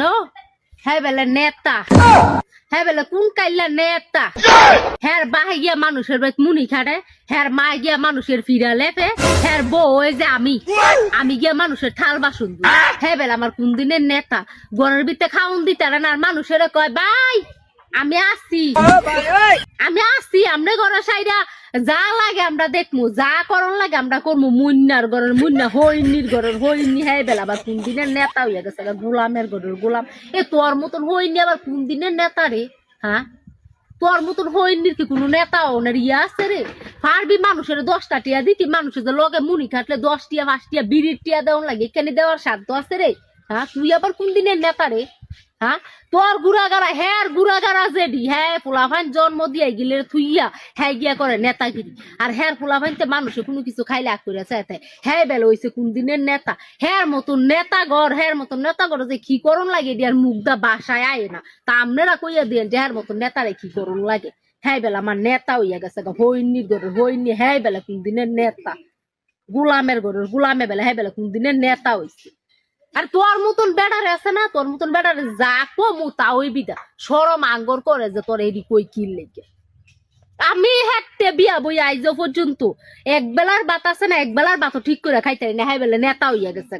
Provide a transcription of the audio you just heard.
No হ্যাঁ বেলে নেতা হ্যাঁ বেলে কোন কাইলা নেতা হ্যার বাহে গিয়া মানুষের বেত মুনি খাটে হ্যার মা গিয়া মানুষের ফিরা লেপে হ্যার বউ যে আমি আমি গিয়া মানুষের থাল বাসন ধুই। হ্যাঁ বেলে আমার কোন দিনের নেতা গরের ভিতরে খাউন দিতে না আর মানুষের কয় ভাই আমি আসছি আমি আসছি আমরা ঘরের সাইডা যা লাগে আমরা দেখমু, যা করন লাগে আমরা করমু। মুন্নার ঘরের, মুন্না হইনির ঘরের, হইনি হ্যাঁ বেলা আবার কোন দিনের নেতা হইয়া গেছে গোলামের ঘরের গোলাম। এ তোর মতন হইনি আবার কোন দিনের নেতা রে হ্যাঁ? তোর মতন হইনির কি কোনো নেতা ওনার ইয়া আছে রে? পারবি মানুষের দশটা টিয়া দিতি, মানুষের যে লগে মুনি খাটলে দশ টিয়া, পাঁচ টিয়া, বিড়ির টিয়া দেওয়ার লাগে, এখানে দেওয়ার সাধ্য আছে রে। হ্যাঁ তুই আবার কোন দিনের নেতা রে? হ্যাঁ তোর গুড়াগাড়া হ্যার গুড়াগাড়া যেডি হ্যাঁ পোলাভাইন জন্ম দিয়ে গিলে থুইয়া হ্যাঁ গিয়া করে নেতাগিরি। আর হ্যার পোলাভাইনতে মানুষে কোনো কিছু খাইলে আগ করে চাইতে। হ্যাঁ বেলা হইছে কোন দিনের নেতা? হ্যার মতন নেতা ঘর হ্যার মতন নেতা ঘর যে কি করণ লাগে দিয়ার মুগদা বাসায় আয় না। তা আপনারা কইয়া দিয়েন যে হ্যার মতন নেতারে কি করণ লাগে। হ্যাঁ বেলা, আমার নেতা হইয়া গেছে গা হইনির ঘরের হইনি। হ্যাঁ বেলা, কোন দিনের নেতা? গোলামের ঘরের গোলামে বেলা হ্যাঁ বেলা, কোন দিনের নেতা হইছে? আর তোর মতন বেড়ার আছে না, তোর মতন বেড়ার যা কমু তা ওই বিদা। সরম আঙ্গর করে যে তোর এই কই কিল লেগে। আমি হাঁটতে বিয়া বই আইজ পর্যন্ত। এক বেলার বাত আছে না এক বেলার বাত ঠিক করে খাইতে না হ্যাঁ বেলা নেতা হইয়া গেছে।